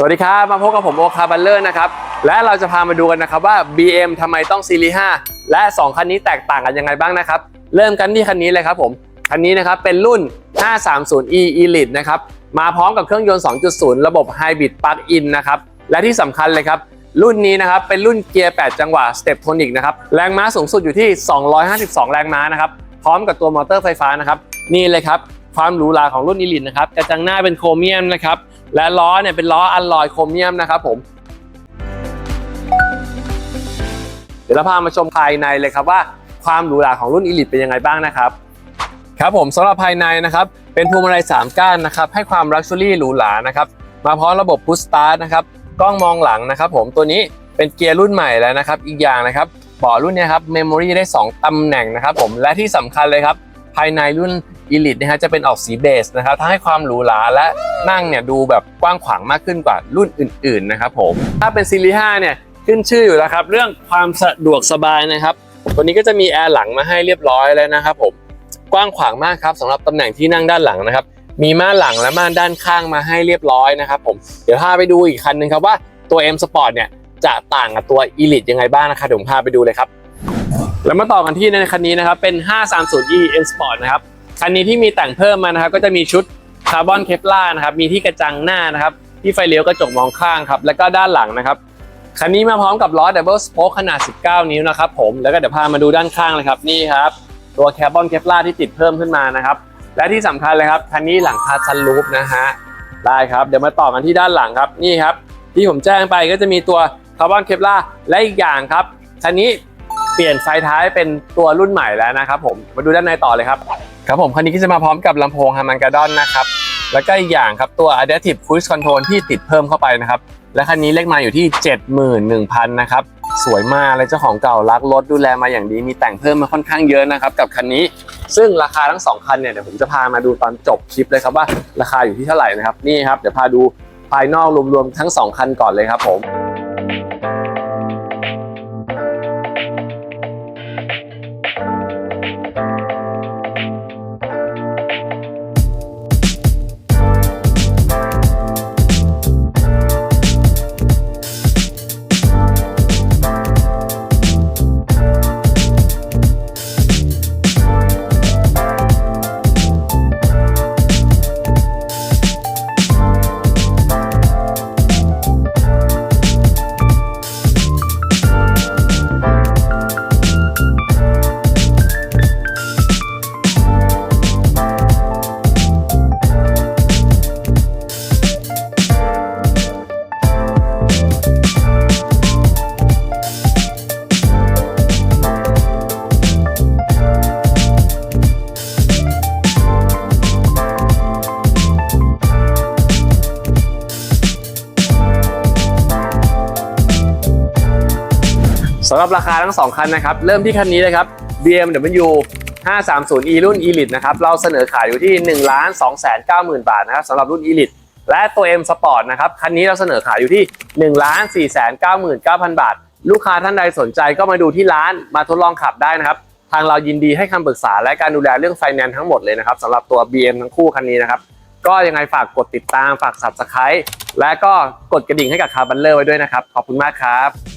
สวัสดีครับ มาพบกับผมโอคาบัลเลอร์นะครับ และเราจะพามาดูกันนะครับว่า BM ทำไมต้องซีรีส์5และ 2 คันนี้แตกต่างกันยังไงบ้างนะครับ เริ่มกันที่คันนี้เลยครับผม คันนี้นะครับเป็นรุ่น 530e Elite นะครับ มาพร้อมกับเครื่องยนต์ 2.0 ระบบ Hybrid Plug-in นะครับ และที่สำคัญเลยครับ รุ่นนี้นะครับเป็นรุ่นเกียร์ 8 จังหวะ Step Tonic นะครับ แรงม้าสูงสุดอยู่ที่ 252 แรงม้านะครับ พร้อมกับตัวมอเตอร์ไฟฟ้านะครับ นี่เลยครับ ความหรูหราของรุ่น Elite นะครับ กระจังหน้าเป็นโครเมียมนะครับ และล้อเนี่ยเป็นล้ออัลลอยโครเมียมนะครับผม เดี๋ยวเราพามาชมภายในเลยครับว่าความหรูหราของรุ่น Elite เป็นยังไงบ้างนะครับครับผมสำหรับภายในนะครับ เป็นพวงมาลัย3ก้านนะครับให้ความลักชัวรี่หรูหรานะครับมาพร้อมระบบพุชสตาร์ทนะครับกล้องมองหลังนะครับผมตัวนี้เป็นเกียร์รุ่นใหม่แล้วนะครับ อีกอย่างนะครับเบาะรุ่นนี้ครับเมมโมรี่ได้ 2ตำแหน่งนะครับผมและที่สำคัญเลยครับ ภายในรุ่น Elite นะฮะจะเป็นออกสีเบสนะครับทำให้ความหรูหราและนั่งเนี่ยดูแบบกว้างขวางมากขึ้นกว่ารุ่นอื่นๆนะครับผมถ้าเป็นซีรีส์5เนี่ยขึ้นชื่ออยู่แล้วครับเรื่องความสะดวกสบายนะครับตัวนี้ก็จะมีแอร์หลังมาให้เรียบร้อยแล้วนะครับผมกว้างขวางมากครับสำหรับตำแหน่งที่นั่งด้านหลังนะครับมีม่านหลังและม่านด้านข้างมาให้เรียบร้อยนะครับผมเดี๋ยวพาไปดูอีกคันหนึงครับว่าตัว M Sport เนี่ยจะต่างกับตัว Elite ยังไงบ้างนะครับเดี๋ยวผมพาไปดูเลยครับ แล้วมาต่อกันที่ในคันนี้นะครับเป็น 530e M Sport นะครับคันนี้ที่มีแต่งเพิ่มมานะครับก็จะมีชุดคาร์บอนเคปลานะครับมีที่กระจังหน้านะครับที่ไฟเลี้ยวกระจกมองข้างครับแล้วก็ด้านหลังนะครับคันนี้มาพร้อมกับล้อ Double Spoke ขนาด 19 นิ้วนะครับผมแล้วก็เดี๋ยวพามาดูด้านข้างเลยครับนี่ครับตัวคาร์บอนเคปลาที่ติดเพิ่มขึ้นมานะครับและที่สำคัญเลยครับคันนี้หลังคาซันรูฟนะฮะได้ครับเดี๋ยวมาต่อกันที่ด้านหลังครับนี่ครับที่ผมแจ้งไปก็จะมีตัวคาร์บอนเคปลาและอีกอย่างครับคันนี้ เปลี่ยนไฟท้ายเป็นตัวรุ่นใหม่แล้วนะครับผมมาดูด้านในต่อเลยครับครับผมคันนี้ก็จะมาพร้อมกับลำโพงฮามันกาดอนนะครับแล้วก็อีกอย่างครับตัว Adaptive Cruise Control ที่ติดเพิ่มเข้าไปนะครับและคันนี้เลขมาอยู่ที่ 71,000นะครับสวยมากเลยเจ้าของเก่ารักรถดูแลมาอย่างดีมีแต่งเพิ่มมาค่อนข้างเยอะนะครับกับคันนี้ ซึ่งราคาทั้งสองคันเนี่ยเดี๋ยวผมจะพามาดูตอนจบคลิปเลยครับว่าราคาอยู่ที่เท่าไหร่นะครับนี่ครับเดี๋ยวพาดูภายนอกรวมๆทั้งสองคันก่อนเลยครับผม สำหรับราคาทั้งสองคันนะครับ เริ่มที่คันนี้เลยครับ BMW 530e รุ่น Elite นะครับ เราเสนอขายอยู่ที่ 1 2 9 0 0 0 0 บาทนะครับสำหรับรุ่น Elite และตัว M Sport นะครับ คันนี้เราเสนอขายอยู่ที่ 1 4 9 9 0 0 0 บาท ลูกค้าท่านใดสนใจก็มาดูที่ร้านมาทดลองขับได้นะครับ ทางเรายินดีให้คำปรึกษาและการดูแลเรื่องไฟแนนซ์ทั้งหมดเลยนะครับสำหรับตัว BM ทั้งคู่คันนี้นะครับ ก็ยังไงฝากกดติดตามฝาก Subscribe และก็กดกระดิ่งให้กับคาร์บันเลอร์ไว้ด้วยนะครับ ขอบคุณมากครับ